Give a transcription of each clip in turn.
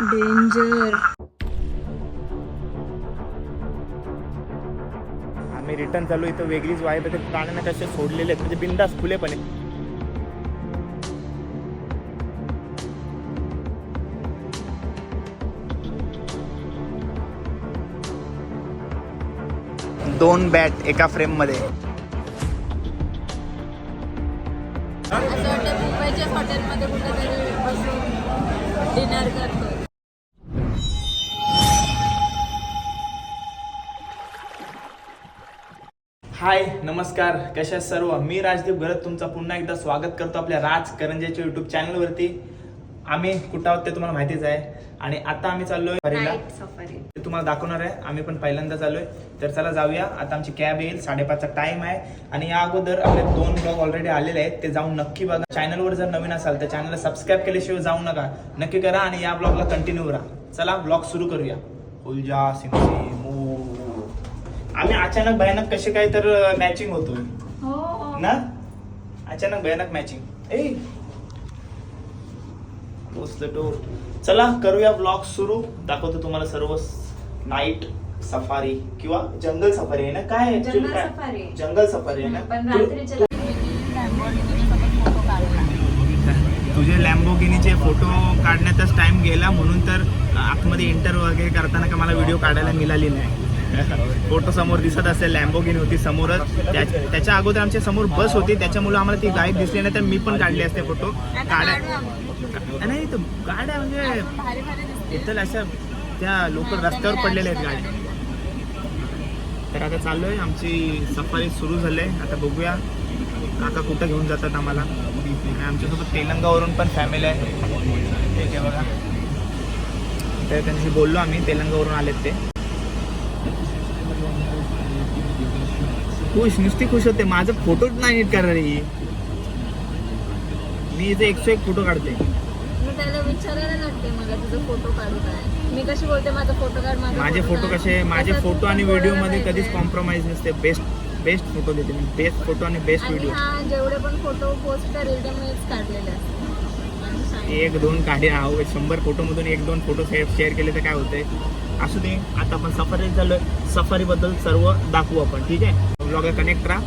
Danger. आम्ही return चालू इथं वेगळीच वाईब आहे ते प्राण्यांना कसे सोडलेले आहेत. म्हणजे बिंदास खुलेपणे दोन बॅट एका फ्रेममध्ये. असं वाटतं मुंबईच्या हॉटेलमध्ये कुठेतरी बसून डिनर नमस्कार कशा सर्व? मी राजदीप गरत तुमचं पुन्हा एकदा स्वागत करतो आपल्या राज करंजेच्या युट्यूब चॅनलवरती आम्ही कुठं आहोत ते तुम्हाला माहितीच आहे. आणि आता आम्ही चाललोय हरिला ते तुम्हाला दाखवणार आहे. आम्ही पण पहिल्यांदा चाललोय. तर चला जाऊया. आता आमची कॅब येईल. साडेपाचचा टाइम आहे. आणि या अगोदर आपले दोन ब्लॉग ऑलरेडी आलेले आहेत. ते जाऊन नक्की बघा. चॅनलवर जर नवीन असाल तर चॅनलला सबस्क्राईब केल्याशिवाय जाऊ नका. नक्की करा आणि या ब्लॉगला कंटिन्यू राहा चला ब्लॉग सुरू करूया. उलजा मू आम्ही अचानक भयानक कसे काय तर मॅचिंग होतोय. हो ना? अचानक भयानक मॅचिंग ए! चला करूया ब्लॉग सुरू. दाखवतो तुम्हाला सर्व नाईट सफारी किंवा जंगल सफारी आहे ना? काय काय? सफारी. जंगल सफारी आहे पण ना तुझे लॅम्बोगिनीचे फोटो काढण्यातच टाइम गेला म्हणून तर आतमध्ये इंटर वगैरे करताना का मला व्हिडिओ काढायला मिळाली नाही? फोटो समोर दिसत असेल लॅम्बोगिनी होती समोरच. त्या- त्याच्या अगोदर आमच्यासमोर बस होती. त्याच्यामुळे आम्हाला ती गाईड दिसली नाही तर मी पण काढले असते फोटो का- नाही गाड्या म्हणजे इथं अशा त्या लोक रस्त्यावर पडलेल्या आहेत गाड्या. तर आता चाललोय. आमची सफारी सुरू झाली आहे आता बघूया काका कुठं घेऊन जातात आम्हाला. आणि आमच्यासोबत तेलंगावरून पण फॅमिली आहे. ठीक आहे बघा. तर त्यांच्याशी बोललो आम्ही. तेलंगावरून आलेत ते. खुश नुसती खुश होते. माझं फोटोच नाही नीट करणार ही. मी इथे एकशे एक फोटो काढते. मी त्याला विचारायला लागते मला तुझं फोटो काढू काय? मी कशी बोलते माझा फोटो काढ माझा माझे फोटो काढ. कसे? माझे फोटो आणि व्हिडिओमध्ये. कधीच कॉम्प्रोमाइज नसते. बेस्ट बेस्ट फोटो देते मी. बेस्ट फोटो आणि बेस्ट आणि व्हिडिओ हा जेवढे पण फोटो पोस्ट करेल ते मीच काढलेले असतात आणि सांग. एक दोन काढे. आहो शंभर फोटो मधून एक दोन फोटो शेअर केले तर काय होतंय? असू दे. आता आपण सफारी झालोय सफारी बद्दल सर्व दाखवू आपण. ठीक आहे? ब्लॉग कनेक्ट राहा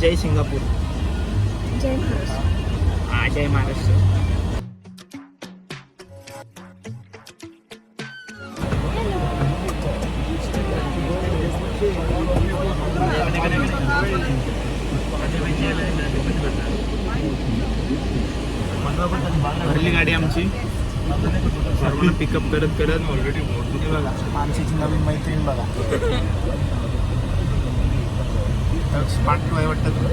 जय सिंगापूर जय महाराष्ट्र हा जय महाराष्ट्र भरली गाडी आमची. सर्वांना पिकअप करत करत. ऑलरेडी बघा मानसीची नवीन मैत्रीण बघा. स्मार्ट टू आहे वाटतं तुला?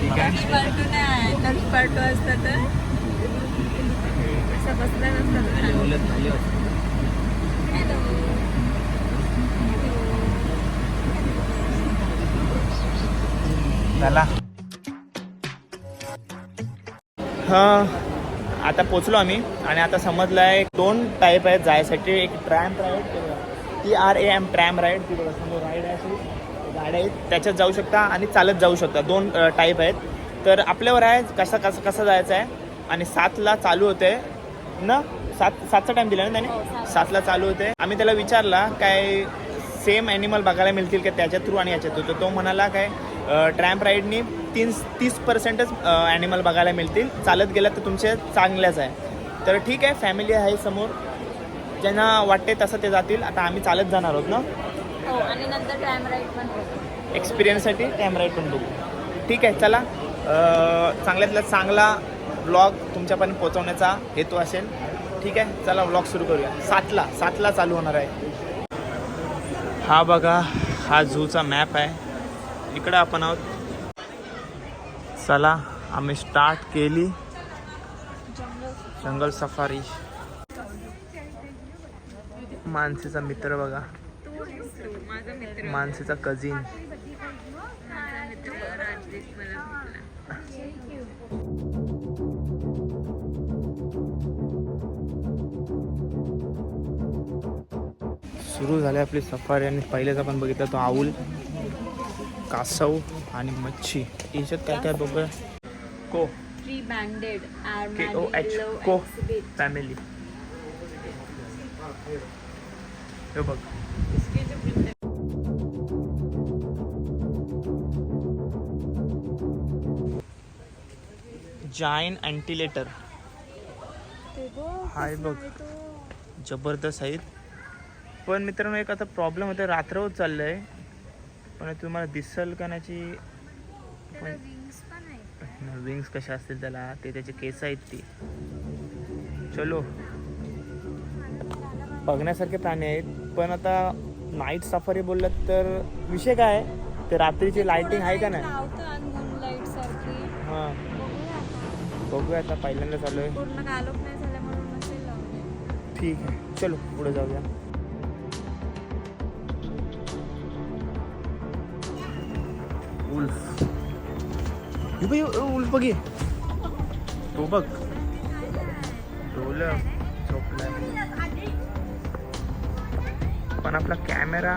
ठीक आहे. पार्टू नाही नक्की पार्टू असतं तर असं बसला नसतं हॅलो झाला हा. आता पोचलो आम्ही आणि आता समजलं आहे दोन टाईप आहेत जायसाठी. एक tramp ride T R A M tram ride ती बघा समोर राईड आहे. गाड्या आहेत त्याच्यात जाऊ शकता आणि चालत जाऊ शकता. दोन टाईप आहेत. तर आपल्यावर आहे कसं कसं कसं जायचं आहे? आणि सातला चालू होते ना? सात सातचा टाईम दिला ना हो, त्याने सात. सातला चालू होते. आम्ही त्याला विचारला काय सेम ॲनिमल बघायला मिळतील का त्याच्या थ्रू आणि याच्या थ्रू तर तो म्हणाला काय ट्रॅम्प राईडनी तीन तीस पर्सेंटच ॲनिमल बघायला मिळतील. चालत गेला तर तुमचे चांगल्याच आहे. तर ठीक आहे फॅमिली आहे समोर. ज्यांना वाटते तसं ते जातील. आता आम्ही चालत जाणार आहोत ना? हो आणि नंतर टाइम राईड पण एक्सपिरियन्ससाठी टॅम राईड पण बघू. ठीक आहे चला. चांगल्यातला चांगला ब्लॉग तुमच्यापर्यंत पोहोचवण्याचा हेतू असेल. ठीक आहे चला ब्लॉग सुरू करूया. सातला सातला चालू होणार आहे. हा बघा हा झूचा मॅप आहे. इकडं आपण आहोत. चला आम्ही स्टार्ट केली. जंगल सफारी. मानसीचा मित्र बघा. मानसीचा कझिन सुरू झाली आपली सफारी आणि पहिलेच आपण बघितलं तो आऊल कासव आणि मच्छी. याच्यात काय काय बघूया? को. फॅमिली हे बघ. जाईन अँटिलेटर हाय बघ. आहे. जबरदस्त आहेत पण मित्रांनो एक आता प्रॉब्लेम होता रात्र होत चाललंय. पण तुम्हाला दिसल का नाची पण. विंग्स कशा असतील त्याला? ते त्याचे केस आहेत ती. चलो. बघण्यासारखे प्राणी आहेत. पण आता नाईट सफारी बोललात तर विषय काय आहे? ते रात्रीची लाइटिंग आहे का नाही? हां. बघूया आता. पहिल्यांदा चालू आहे ठीक आहे. चलो पुढे जाऊया. उल्फ. उल्फ बघ. तो बघ. डोलं पण आपला कॅमेरा.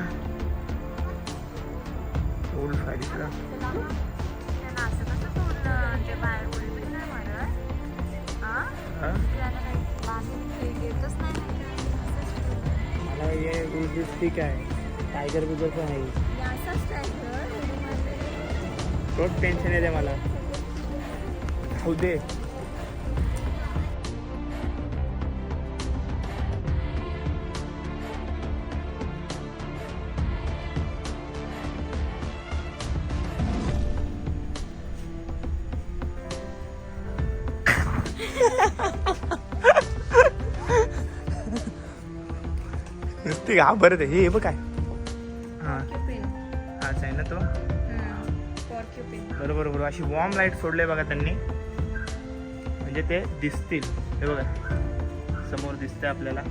ओल्ड साईडला मला हे उलटी स्टिक आहे. टायगर बिगर पण आहे. रोज टेन्शन येते मला. हो दे. घाबरते हे हे बघ काय. हा. Porcupine. हाच आहे ना तो. बरोबर बरोबर. अशी वॉर्म लाइट सोडले बघा त्यांनी. म्हणजे ते दिसतील. हे बघा. समोर दिसते आपल्याला.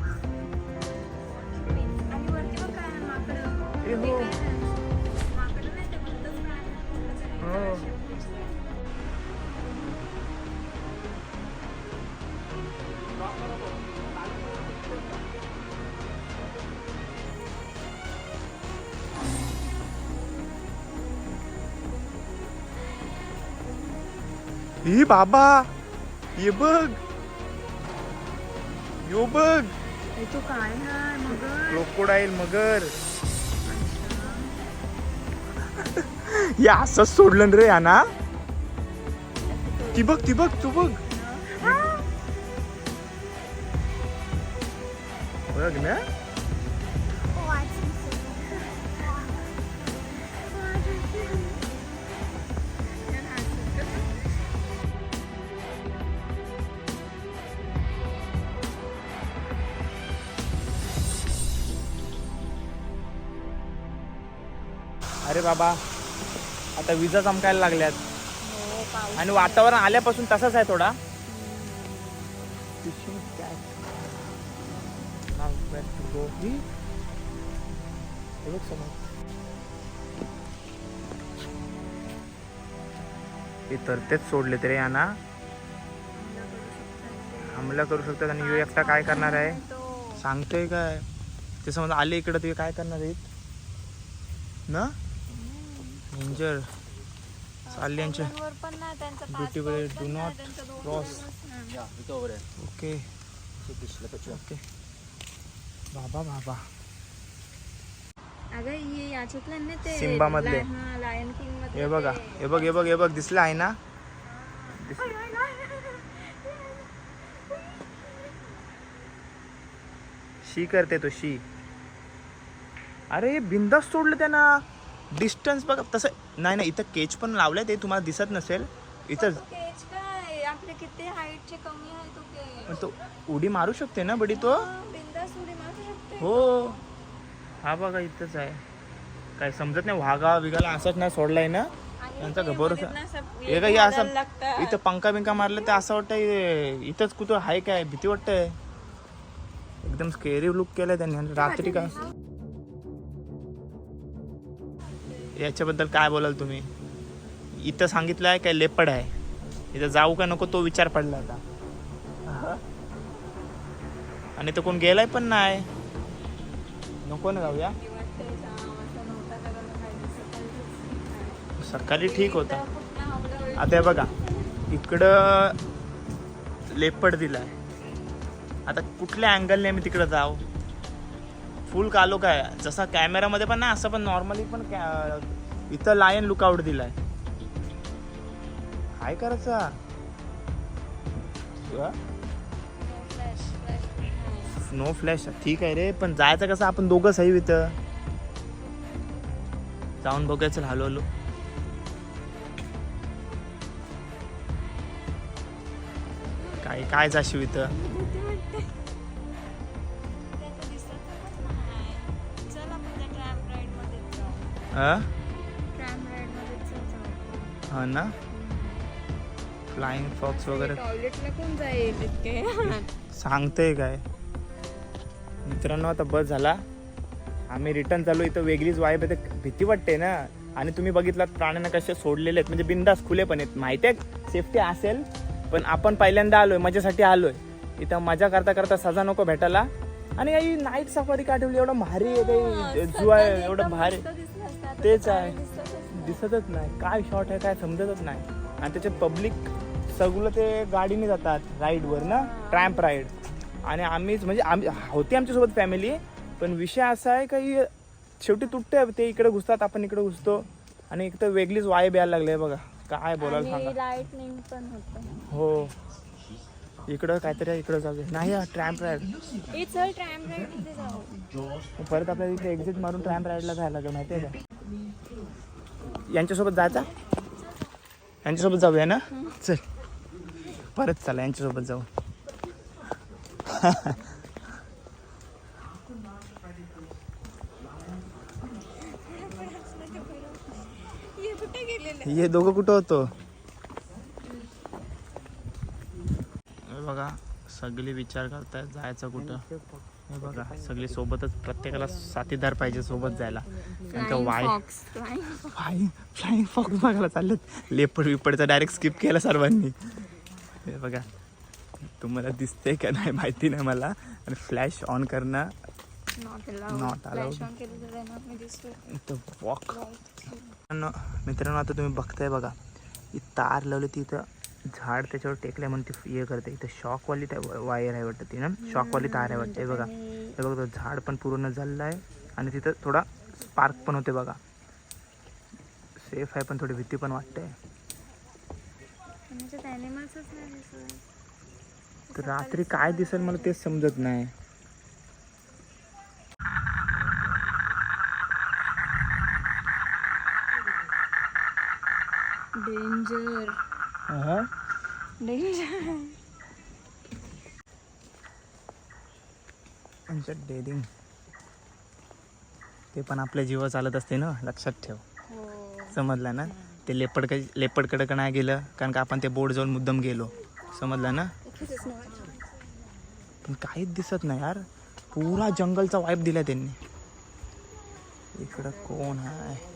ही बाबा ये बघ यो बघ हे तो काय मगर क्रोकोडाईल मगर या असंच सोडलं रे या ना ती बघ ती बघ तू बघ बघ ना अरे बाबा आता विजा चमकायला लागल्यात. हो. आणि वातावरण आल्यापासून तसंच आहे थोडा. हे तर तेच सोडले तरी यांना. हमला करू शकतात आणि ह्यो एकटा काय करणार आहे? सांगतोय काय? ते समज आले इकडं ते काय करणार आहेत? ना? डेंजर चालले यांच्या पावसांवर पण नाही त्यांचा पाच Beauty पाऊस way, पण do नाही, not त्यांचा दोन cross. दिवस. नाही. ओके. ओके. बाबा बाबा. हे सिम्बा मधले. लायन किंगमध्ये हे बघा हे बघ हे बघ हे बघ दिसलं आहे ना. शी करते तो शी. अरे बिंदास सोडलं त्यांना. डिस्टन्स बघ तसं नाही नाही इथं केच पण लावलंय ते तुम्हाला दिसत नसेल. इथं तो केज काय? आपले किती हाईटचे कमी आहे तो उडी मारू शकते ना बडी तो? हा, बिनधास्त उडी मारू शकते. हो. हा बघा इथंच आहे. काय समजत नाही वाघा बिगाला असंच नाही सोडलाय ना? त्यांचा सब- हे काय असं. इथं पंखा बिंका मारलं तर असं वाटतं हे- इथंच कुठं आहे काय भीती वाटतंय. एकदम स्केरी लुक केलाय त्यांनी. रात्री का याच्याबद्दल काय बोलाल तुम्ही? इथं सांगितलं आहे काय लेपड आहे. इथं जाऊ का नको तो विचार पडला आता. आणि तो कोण गेलाय पण नाही. नको ना जाऊया. सकाळी ठीक होता. आता बघा इकडं लेपड दिलाय. आता कुठल्या अँगलने मी तिकडं जाऊ? फुल कालो काय? जसा कॅमेरामध्ये पण ना असं पण नॉर्मली पण कॅ- इथं लायन लुकआउट दिलाय. काय करायचं? नो फ्लॅश ठीक आहे रे पण जायचं कसं? आपण दोघं सही इथं. जाऊन बघायचं हलो हलो काय काय जाशीव इथं? हा? हा ना? फ्लाइंग फॉक्स वगैरे. कोण जाईल सांगतोय काय? मित्रांनो आता बस झाला. आम्ही रिटर्न चालू. इथं वेगळीच वाईब आहे भीती वाटते ना? आणि तुम्ही बघितलात प्राण्यांना कसे सोडलेले आहेत. म्हणजे बिंदास खुले पण आहेत. माहिती आहे सेफ्टी असेल पण आपण पहिल्यांदा आलोय. मजेसाठी आलोय. इथं मजा करता करता सजा नको भेटायला. आणि काही नाईट सफारी काढवली एवढं भारी आहे काही जू आहे. एवढं भारी. तेच आहे. दिसतच नाही. काय शॉट आहे काय समजतच नाही. आणि त्याचे पब्लिक सगळं ते गाडीने जातात राईडवर ना? ट्रॅम्प राईड आणि आम्हीच म्हणजे आम्ही होती आमच्यासोबत फॅमिली पण विषय असा आहे काही शेवटी तुटते ते इकडे घुसतात आपण इकडे घुसतो. आणि एक तर वेगळीच वाईब यायला लागले बघा. काय बोलायला सांगा. हो. इकडं काहीतरी इकडं जाऊ नाही ट्रॅम्प राईड परत आपल्याला इथे एक्झिट मारून ट्रॅम्प राईडला जायला लागेल माहिती आहे का? यांच्यासोबत जायचा? यांच्यासोबत जाऊया ना? चल. परत चला यांच्यासोबत जाऊ. ये कुठे गेलेले? हे दोघं कुठं होतो? हे बघा सगळे विचार करतायत जायचं कुठं? बघा सगळे सोबतच प्रत्येकाला साथीदार पाहिजे सोबत जायला. कारण का वाय फ्लाईंग फ्लाईंग फॉक्स बघायला चाललेत. लेपड विपडचा डायरेक्ट स्किप केला सर्वांनी. हे बघा तुम्हाला दिसते का नाही माहिती नाही मला. आणि फ्लॅश ऑन करणं नॉट वॉक मित्रांनो मित्रांनो आता तुम्ही बघताय बघा ही तार लावली ती इथं. झाड त्याच्यावर टेकलंय म्हणून ती हे करते. इथं शॉकवाली त्या वायर आहे वाटतं ती ना? शॉकवाली तार आहे वाटतं. बघा. हे बघा तो झाड पण पूर्ण झालेलं आहे. आणि तिथं थोडा स्पार्क पण होते बघा. सेफ आहे पण थोडी भीती पण वाटते. तर रात्री काय दिसेल मला तेच समजत नाही. डेंजर हा डेअरिंग ते पण आपल्या जीवा चालत असते ना लक्षात ठेव. हो. समजलं ना? ते लेपड लेपडकडे नाही गेलं कारण का आपण ते बोर्ड जाऊन मुद्दम गेलो. समजलं ना? पण काहीच दिसत नाही यार. पुरा जंगलचा वाईप दिला त्यांनी. इकडं कोण आहे?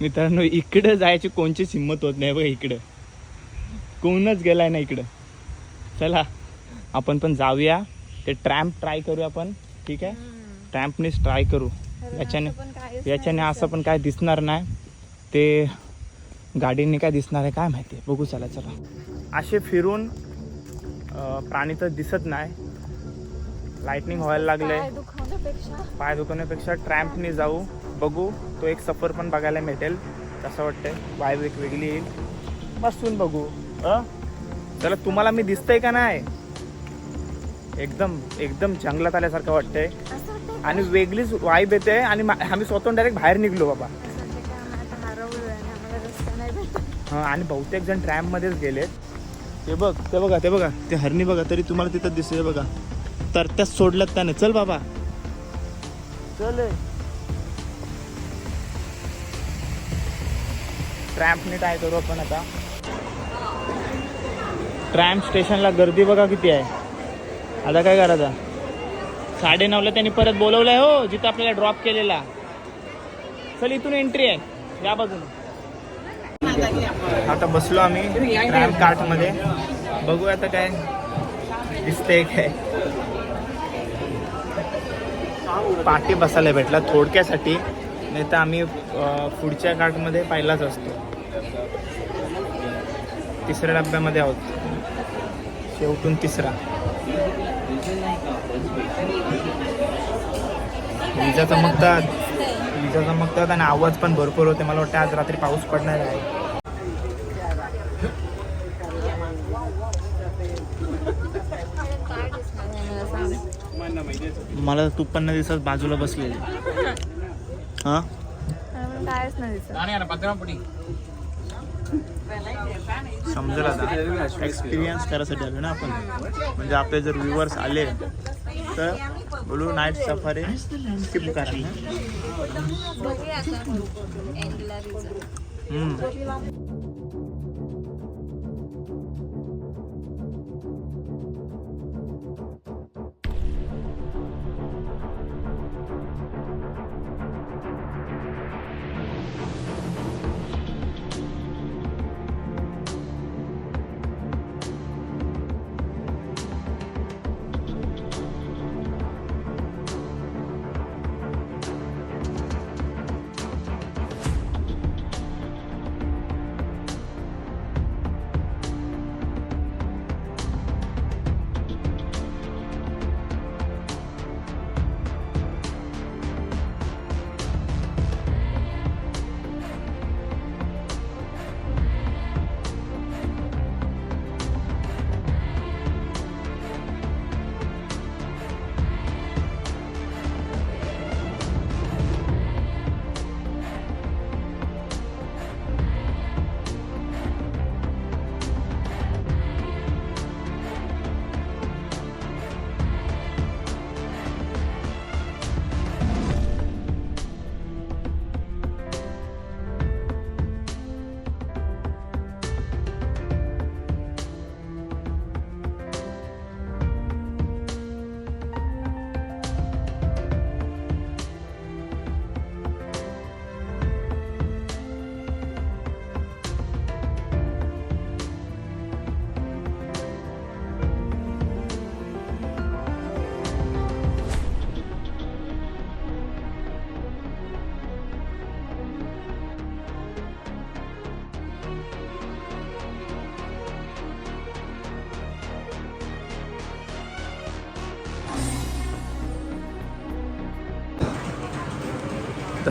मित्रांनो इकडं जायची कोणचीच हिंमत होत नाही बघा इकडं. कोणच गेलाय ना इकडं. चला आपण पण जाऊया. ते ट्रॅम्प ट्राय करू आपण ठीक आहे? ट्रॅम्पनेच ट्राय करू. याच्याने याच्याने असं पण काय दिसणार नाही. ते गाडीने काय दिसणार आहे काय माहिती बघू चला चला. असे फिरून प्राणी तर दिसत नाही. लाइटनिंग व्हायला लागले पाय दुखवण्यापेक्षा ट्रॅम्पने जाऊ. बघू. तो एक सफर पण बघायला भेटेल. कसं वाटतंय. वाय एक वेगळी येईल. बसून बघू. अ चला तुम्हाला मी दिसतंय का नाही? एकदम एकदम जंगलात आल्यासारखं वाटतंय. आणि वेगळीच वाईब येते आणि मा- आम्ही स्वतःहून डायरेक्ट बाहेर निघलो बाबा. हं, आणि बहुतेक जण ट्रॅम्पमध्येच गेलेत. ते बघ ते बघा ते बघा. ते हरणी बघा तरी तुम्हाला तिथं दिसते बघा. तर त्याच सोडल्यात त्याने. चल बाबा. चल ट्रॅम्पने ट्राय करू आपण आता. ट्रॅम्प स्टेशनला गर्दी बघा किती आहे. आता काय करायचं साडे नऊला त्यांनी परत बोलवलं आहे हो जिथं आपल्याला ड्रॉप केलेला. चल इथून एंट्री आहे. या बाजून आता बसलो आम्ही ट्रॅम्प कार्टमध्ये बघू आता काय दिसतंय काय. पाठी बसायला भेटला थोडक्यासाठी. नाही तर आम्ही पुढच्या कार्टमध्ये पाहिलाच असतो. तिसऱ्या डब्यामध्ये आहोत. शेवटून तिसरा. विजा चमकतात विजा चमकतात आणि आवाज पण भरपूर होते. मला वाटतं आज रात्री पाऊस पडणार आहे. मला तुप्पन्न दिवसात तू पण दिसत बाजूला बसलेली. हा? मला पण कायच नाही दिसत समजेल आता एक्सपिरियन्स करायसाठी आलो ना आपण. म्हणजे आपले जर व्ह्युअर्स आले तर बोलू नाईट सफारी स्किप करा. हम्म.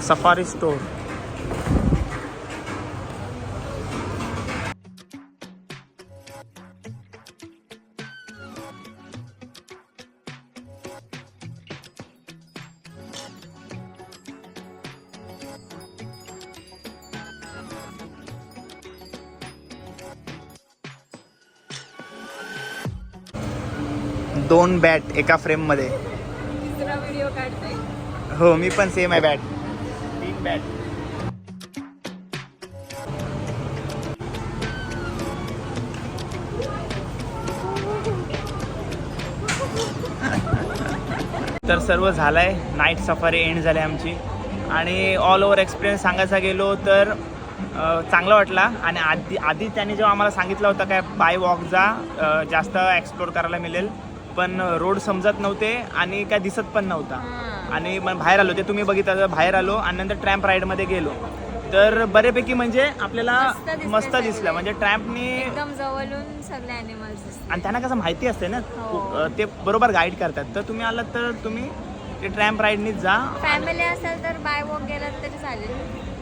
Safari Store. दोन बॅट एका फ्रेममध्ये. तिसरा व्हिडिओ काढते हो मी पण सेम आहे बॅट बॅट तर सर्व झालंय. नाईट सफारी एंड झाली आमची. आणि ऑल ओव्हर एक्सपिरियन्स सांगायचा गेलो तर चांगला वाटला. आणि आधी आधी त्यांनी जेव्हा आम्हाला सांगितलं होतं काय बाय वॉक जा. जास्त एक्सप्लोर करायला मिळेल. पण रोड समजत नव्हते आणि काय दिसत पण नव्हता. आणि मग बाहेर आलो ते तुम्ही बघितलं तर बाहेर आलो आणि नंतर ट्रॅम्प राईडमध्ये गेलो. तर बऱ्यापैकी म्हणजे आपल्याला मस्त दिसलं मस्त सगळे. दिसलं. म्हणजे ट्रॅम्पनी एकदम जवळून सगळे अॅनिमल्स दिसतात आणि त्यांना कसं माहिती असते ना हो. ते बरोबर गाईड करतात. तर तुम्ही आलात तर तुम्ही ते ट्रॅम्प राईडनीच जा. फॅमिली असेल तर बाय वॉक गेलात तरी चालेल.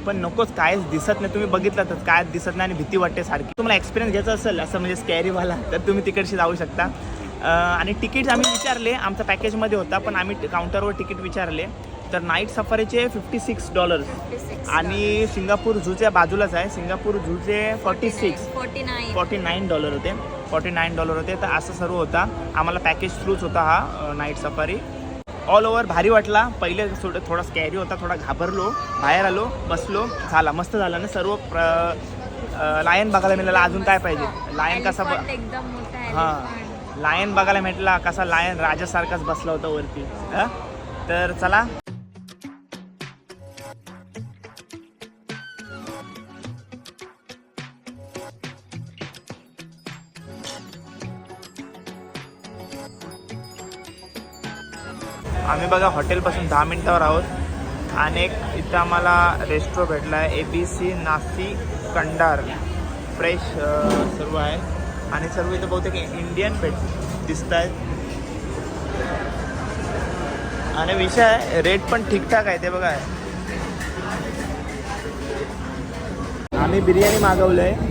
पण नकोच कायच दिसत नाही. तुम्ही बघितलं काय दिसत नाही आणि भीती वाटते सारखी. तुम्हाला एक्सपिरियन्स घ्यायचा असेल असं म्हणजे स्कॅरीवाला तर तुम्ही तिकडशी जाऊ शकता. आणि तिकीट आम्ही विचारले आमच्या पॅकेजमध्ये होता पण आम्ही काउंटरवर तिकीट विचारले. तर नाईट सफारीचे फिफ्टी सिक्स डॉलर्स आणि सिंगापूर झूच्या बाजूलाच आहे. Singapore झूचे forty six forty nine dollar होते. फॉर्टी नाईन डॉलर होते. तर असं सर्व होता. आम्हाला पॅकेज थ्रूच होता हा नाईट सफारी ऑल ओव्हर भारी वाटला. पहिले थोडं थोडा स्कॅरी होता थोडा घाबरलो. बाहेर आलो बसलो. झाला मस्त झाला. ना सर्व लायन बघायला मिळाला. अजून काय पाहिजे? लायन कसा हा. लायन बघायला भेटला कसा लायन राजासारखाच बसला होता वरती. तर चला. आम्ही बघा हॉटेलपासून दहा मिनिटावर आहोत. आणि एक इथं आम्हाला रेस्टॉरंट भेटला आहे A B C Nasi कंडार. Fresh सर्व आहे. आणि सर्व इथं बहुतेक इंडियन भेट दिसत आहेत आणि विषय आहे रेट पण ठीकठाक आहे ते बघा. आम्ही बिर्याणी मागवलं आहे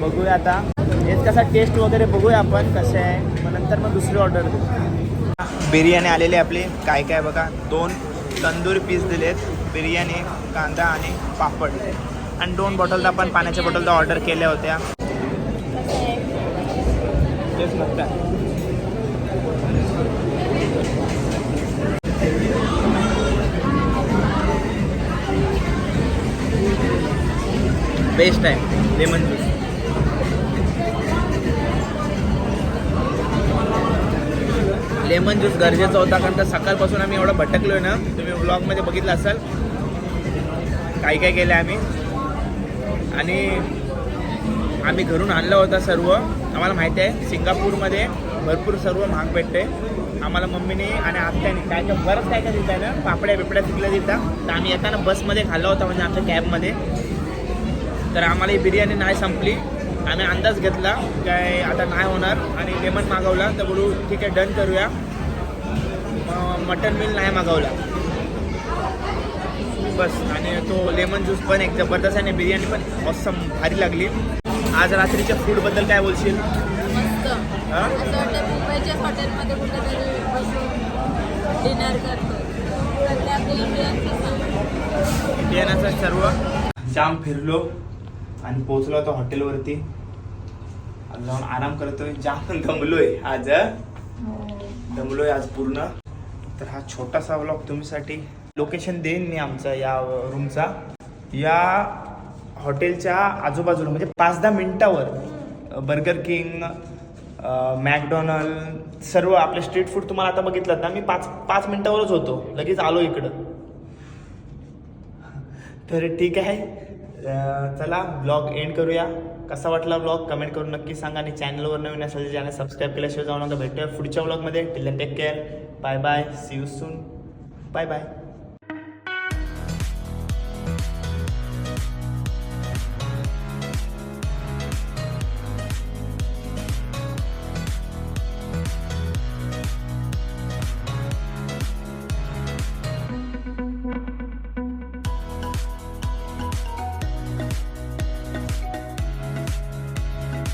बघूया आता. हेच कसा टेस्ट वगैरे बघूया आपण कसे आहे. मग नंतर मग दुसरी ऑर्डर देऊ. बिर्याणी आलेली आहे आपली. काय काय बघा. दोन तंदूर पीस दिलेत. बिर्याणी कांदा आणि पापड. आणि दोन बॉटल आपण पाण्याच्या बॉटल ऑर्डर केल्या होत्या. तेच मस्त बेस्ट आहे लेमन ज्यूस लेमन ज्यूस गरजेचा होता कारण का सकाळपासून आम्ही एवढं भटकलोय ना तुम्ही ब्लॉगमध्ये बघितलं असाल. काय काय केलं आम्ही. आणि आम्ही घरून आणलं होता सर्व. आम्हाला माहिती आहे सिंगापूरमध्ये भरपूर सर्व महाग भेटते. आम्हाला मम्मीने आणि आत्याने काय काय बरंच काय काय देत आहे ना? पापड्या बिपड्या तिथल्या देतात तर आम्ही येताना बसमध्ये खाल्ला होता म्हणजे आमच्या कॅबमध्ये. तर आम्हाला ही बिर्याणी नाही संपली. आम्ही अंदाज घेतला काय आता नाही होणार. आणि लेमन मागवला तर बोलू ठीक आहे डन करूया. मटन मिल नाही मागवला. बस. आणि तो लेमन ज्यूस पण एक जबरदस्त आणि बिर्याणी पण ऑसम भारी लागली. आज रात्रीच्या फूडबद्दल काय बोलशील? मस्त. हा? असं वाटतं मुंबईच्या हॉटेलमध्ये कुठेतरी बसून डिनर करतो. तर ते आपल्या इंडियनचं सांग इंडियनाचा सर्व? जाम फिरलो आणि पोहोचलो होतो हॉटेलवरती आज जाऊन आराम करतोय. जाम दमलोय आज दमलोय आज पूर्ण. तर हा छोटासा व्लॉग तुमच्यासाठी. लोकेशन देईन मी आमचा या रूमचा या हॉटेलच्या आजूबाजूला म्हणजे पाच दहा मिनिटावर बर्गर किंग मॅकडॉनल्ड सर्व आपले स्ट्रीट फूड तुम्हाला आता बघितलं ना मी पाच पाच मिनिटावरच होतो. लगेच आलो इकडं. तर ठीक आहे. चला ब्लॉग एंड करूया. कसा वाटला ब्लॉग कमेंट करून नक्की सांगा आणि चॅनलवर नवीन असेल चॅनल सबस्क्राईब केल्याशिवाय जाऊ नका. भेटूया पुढच्या ब्लॉगमध्ये till take care bye bye see you soon bye bye